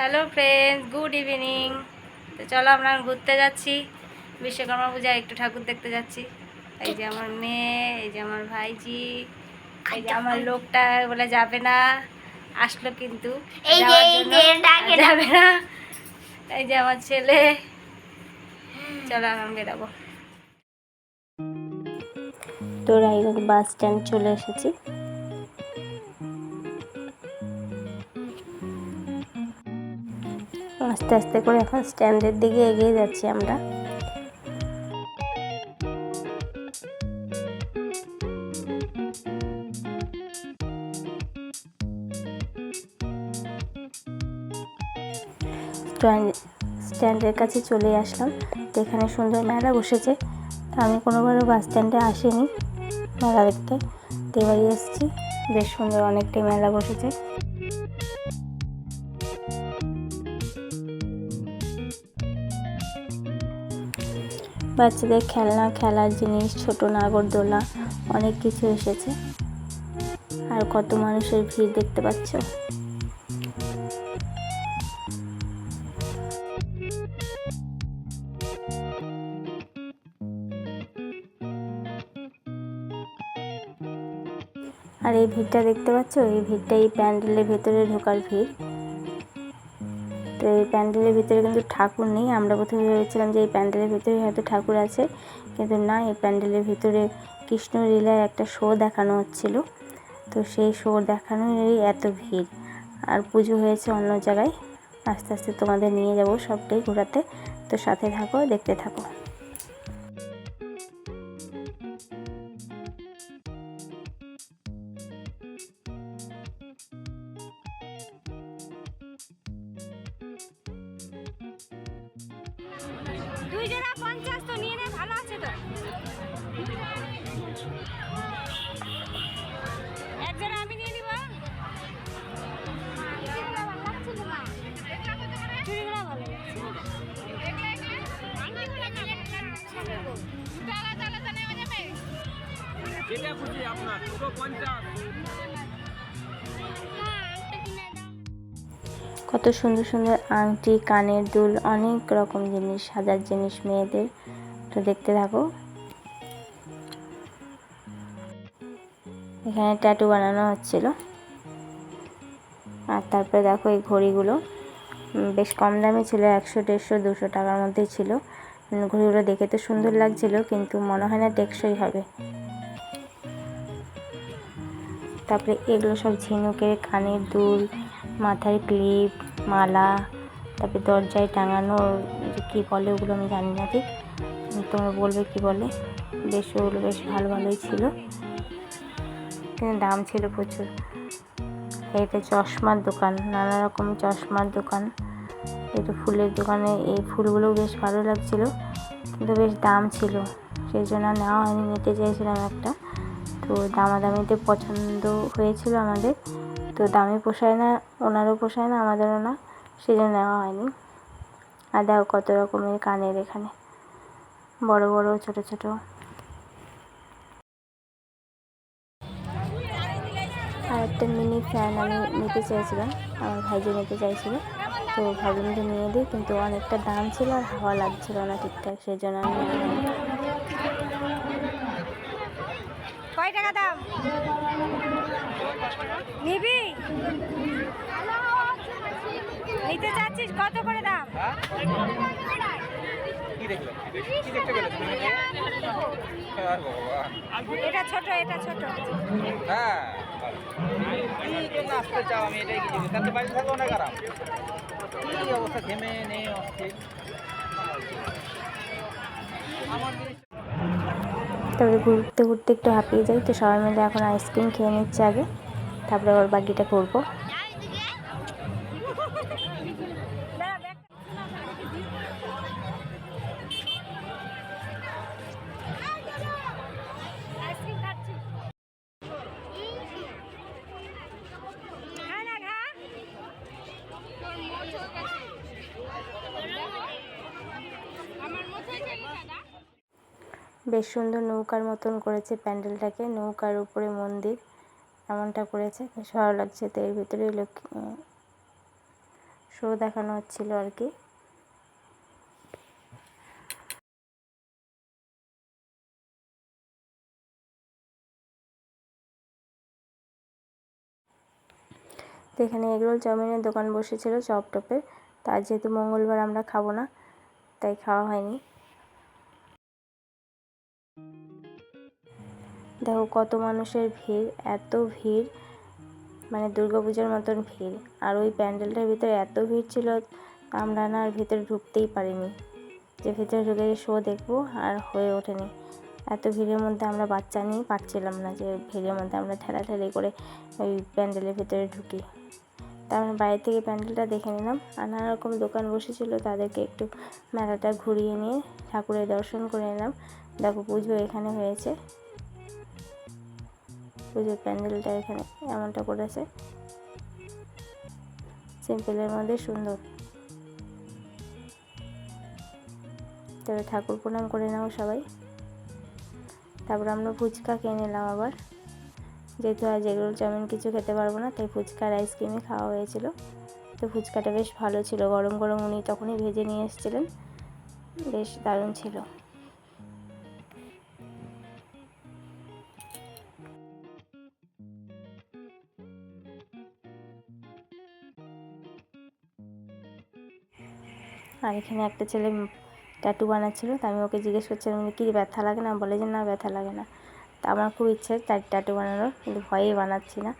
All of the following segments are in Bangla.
হ্যালো ফ্রেন্ডস গুড ইভিনিং তো চলো আমরা ঘুরতে যাচ্ছি। বিশ্বকর্মা পূজা একটু ঠাকুর দেখতে যাচ্ছি। এই যে আমার মেয়ে এই যে আমার ভাইজি এই যে আমার লোকটা বলে যাবে না। আসলো কিন্তু। যাবে না। এই যে আমার ছেলে। চলো এখন বেরাবো তো রায়গঞ্জ বাস স্ট্যান্ড চলে এসেছি। আস্তে আস্তে করে এখন স্ট্যান্ডের দিকে এগিয়ে যাচ্ছি আমরা। স্ট্যান্ড, স্ট্যান্ডের কাছে চলে আসলাম। এখানে সুন্দর মেলা বসেছে। আমি কোনোবারও বাস স্ট্যান্ডে আসিনি। মেলা দেখতে। তো এবারই এসেছি। বেশ সুন্দর অনেকটাই মেলা বসেছে। বাচ্চাদের খেলনা খেলার জিনিস, ছোট নাগরদোলা, অনেক কিছু এসেছে। আর কত মানুষের ভিড় দেখতে পাচ্ছ। আর এই ভিড়টা দেখতে পাচ্ছ? এই ভিড়টা এই প্যান্ডেলের ভেতরে ঢোকার ভিড়। তো এই প্যান্ডেলের ভিতরে কিন্তু ঠাকুর নেই। আমরা প্রথমে ভেবেছিলাম যে এই প্যান্ডেলের ভিতরে হয়তো ঠাকুর আছে, কিন্তু না, এই প্যান্ডেলের ভিতরে কৃষ্ণলীলার একটা শো দেখানো হচ্ছিল। তো সেই শো দেখানোরই এত ভিড়। আর পুজো হয়েছে অন্য জায়গায়। আস্তে আস্তে তোমাদের নিয়ে যাব সবটাই ঘোরাতে। তো সাথে থাকো, দেখতে থাকো। দুই জোড়া পঞ্চাশ তো নিয়ে নে, ভালো আছে তো। এক জোড়া আমি নিয়ে নিব। চুড়িগুলো ভালো আপনার দুটো পঞ্চাশ। কত সুন্দর সুন্দর আংটি, কানের দুল, অনেক রকম জিনিস সাজার জিনিস মেয়েদের। তো দেখতে থাকো। এখানে ট্যাটু বানানো হচ্ছিল। আর তারপরে দেখো এই ঘড়িগুলো। বেশ কম দামে ছিল, একশো, দেড়শো, দুশো টাকার মধ্যে ছিল। ঘড়িগুলো দেখে তো সুন্দর লাগছিল, কিন্তু মনে হয় না টেকসই হবে। তারপরে এগুলো সব ঝিনুকের কানের দুল মাথায় ক্লিপ, মালা, তারপরে দরজায় টাঙানো কী বলে ওগুলো আমি জানি না ঠিক। তোমরা বলবে কি বলে। বেশ, ওগুলো বেশ ভালো ভালোই ছিল। কিন্তু দাম ছিল প্রচুর। এটা চশমার দোকান, নানা রকম চশমার দোকান। এটা ফুলের দোকানে, এই ফুলগুলোও বেশ ভালো লাগছিল। কিন্তু বেশ দাম ছিল। সেই জন্য নেওয়া হয়নি, নিতে চাইছিলাম একটা। তো দামাদামিতে পছন্দ হয়েছিল আমাদের। তো দামে পোষায় না, ওনারও পোষায় না, আমাদেরও না সেই জন্য নেওয়া হয়নি। আর দেখো কত রকমের কানের এখানে, বড় বড়, ছোট ছোট। আর একটা মিনি ফ্যান আমি নিতে চাইছিলাম আমার ভাইজি নিতে চাইছিল। তো যে নিয়ে দিই কিন্তু অনেকটা দাম ছিল আর হাওয়া লাগছিল না ঠিকঠাক সেই জন্য আমি। কয় টাকা দাম? নিবি? নিতে চাচ্ছিস কত করে দাম? বাবা এটা ছোট এটা ছোট। হ্যাঁ আসতে চাও আমি এটাই কিছু তাতে বাড়ি থাকো না খারাপ কি অবস্থা ঘেমে নেই অস্থির। আমার তারপরে ঘুরতে ঘুরতে একটু হাঁপিয়ে যাই। তো সবাই মিলে এখন আইসক্রিম খেয়ে নিচ্ছে আগে। তারপরে ওর বাকিটা করব। বেশ সুন্দর নৌকার মতন করেছে প্যান্ডেলটাকে, নৌকার উপরে মন্দির এমনটা করেছে, বেশ ভালো লাগছে তো এর ভিতরে লক্ষ্মী, শো দেখানো হচ্ছিল আর কি। এখানে এগরোল চাউমিনের দোকান বসেছিল চপ তার যেহেতু মঙ্গলবার আমরা খাব না, তাই খাওয়া হয়নি। দেখো কত মানুষের ভিড়, এত ভিড় মানে দুর্গাপূজার মতন ভিড়। আর ওই প্যান্ডেলটার ভিতরে এত ভিড় ছিল, আমরা না আর ভিতরে ঢুকতেই পারিনি। যে ভিতরে ঢুকে যে শো দেখব আর হয়ে ওঠেনি। এত ভিড়ের মধ্যে আমরা বাচ্চা নিয়ে পারছিলাম না যে ভিড়ের মধ্যে আমরা ঠেলাঠেলি করে ওই প্যান্ডেলের ভিতরে ঢুকি। তারপর বাইরে থেকে প্যান্ডেলটা দেখে নিলাম আর নানা রকম দোকান বসেছিল তাদেরকে একটু মেলাটা ঘুরিয়ে নিয়ে ঠাকুরের দর্শন করে নিলাম। দেখো পুজো এখানে হয়েছে। পুজোর প্যান্ডেলটা এখানে এমনটা করেছে। সিম্পলের মধ্যে সুন্দর। তবে ঠাকুর প্রণাম করে নাও সবাই। তারপর আমরা ফুচকা খেয়ে নিলাম আবার। যেহেতু আজ এগরোল চাউমিন কিছু খেতে পারব না, তাই ফুচকা আর আইসক্রিমই খাওয়া হয়েছিল। তো ফুচকাটা বেশ ভালো ছিল, গরম গরম উনি তখনই ভেজে নিয়ে এসেছিলেন। বেশ দারুণ ছিল। আর এখানে একটা ছেলে ট্যাটু বানাচ্ছিলো তা আমি ওকে জিজ্ঞেস করছিলাম কি ব্যথা লাগে না? বলে যে না ব্যথা লাগে না। তা আমার খুব ইচ্ছে তার ট্যাটু বানানোর কিন্তু ভয়েই বানাচ্ছি না।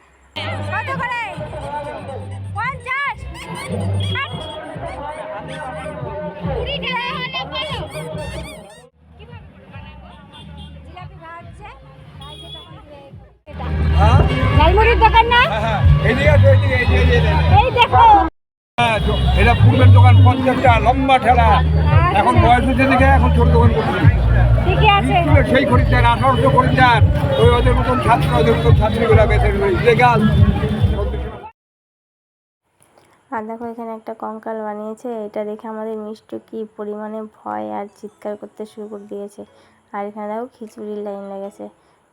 এই দেখো। এটা পূর্বের দোকান পঞ্চাশটা লম্বা ঠেলা। এখন বয়স হচ্ছে দেখে এখন ছোট দোকান করছি। ঠিকই সেই খরিদ্দার আঠারোশো খরিদ্দার। ওই ওদের মতন ছাত্র ওদের মতন ছাত্রীগুলা বেঁচে ইলেগাল আর দেখো এখানে একটা কঙ্কাল বানিয়েছে। এটা দেখে আমাদের মিষ্টু কি পরিমাণে ভয় আর চিৎকার করতে শুরু করে দিয়েছে। আর এখানে দেখো খিচুড়ির লাইন লেগেছে।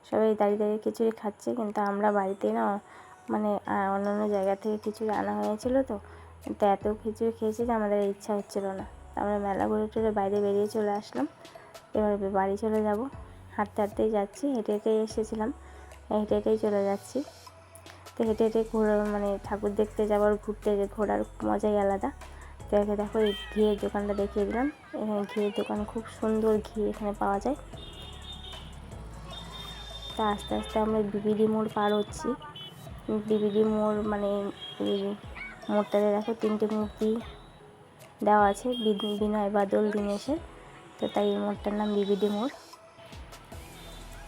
সবাই দাঁড়িয়ে দাঁড়িয়ে খিচুড়ি খাচ্ছে কিন্তু আমরা বাড়িতে না মানে আহ, অন্যান্য জায়গা থেকে খিচুড়ি আনা হয়েছিল তো। তো এত খিচুড়ি খেয়েছি যে আমাদের ইচ্ছা হচ্ছিল না। আমরা মেলা ঘুরে টুরে বাইরে বেরিয়ে চলে আসলাম। এবার বাড়ি চলে যাব। হাঁটতে হাঁটতেই যাচ্ছি। হেঁটে হেঁটেই এসেছিলাম। হেঁটে হেঁটেই চলে যাচ্ছি। তো হেঁটে হেঁটে ঘোরা মানে ঠাকুর দেখতে যাওয়ার ঘুরতে যে ঘোরার মজাই আলাদা। তো এখানে দেখো, এই ঘিয়ের দোকানটা দেখিয়ে দিলাম। এখানে ঘিয়ের দোকান খুব সুন্দর ঘি এখানে পাওয়া যায়। তা আস্তে আস্তে আমরা বিবিডি মোড় পার হচ্ছি। বিবিডি মোড় মানে মোড়টাতে দেখো তিনটে মূর্তি দেওয়া আছে বিনয় বাদল দীনেশের তো তাই এই মোড়টার নাম বিবিডি মোড়।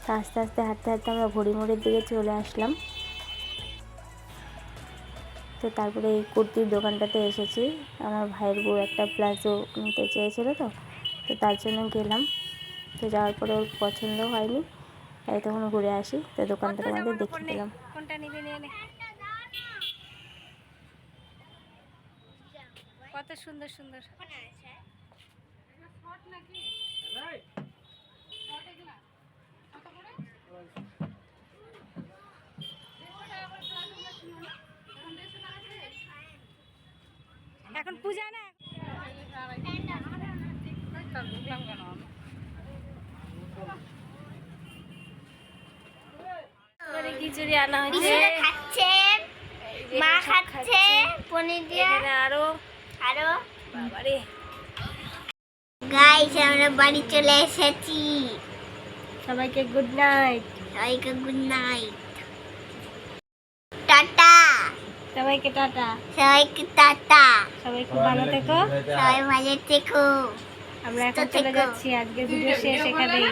তো আস্তে আস্তে হাঁটতে হাঁটতে আমরা ঘড়ি মোড়ের দিকে চলে আসলাম। তো তারপরে এই কুর্তির দোকানটাতে এসেছি। আমার ভাইয়ের বউ একটা প্লাজো নিতে চেয়েছিল তো তো তার জন্য গেলাম। তো যাওয়ার পরে ওর পছন্দ হয়নি, তাই তখন ঘুরে আসি। তো দোকানটা তোমাদের দেখিয়ে দিলাম কোনটা নিবি নিয়ে নে কত সুন্দর সুন্দর। এখন পূজা না? খিচুড়ি আনা মা খাচ্ছে। পনির দিয়ে। এখানে আরও আরও? বাবারে। গাইস আমরা বাড়ি চলে এসেছি। সবাইকে গুড নাইট সবাইকে গুড নাইট টাটা। সবাইকে টাটা। সবাইকে টাটা। সবাই খুব ভালো থেকো। সবাই ভালো থেকো। আমরা এখন চলে যাচ্ছি আজকে ভিডিও শেষ এখানেই।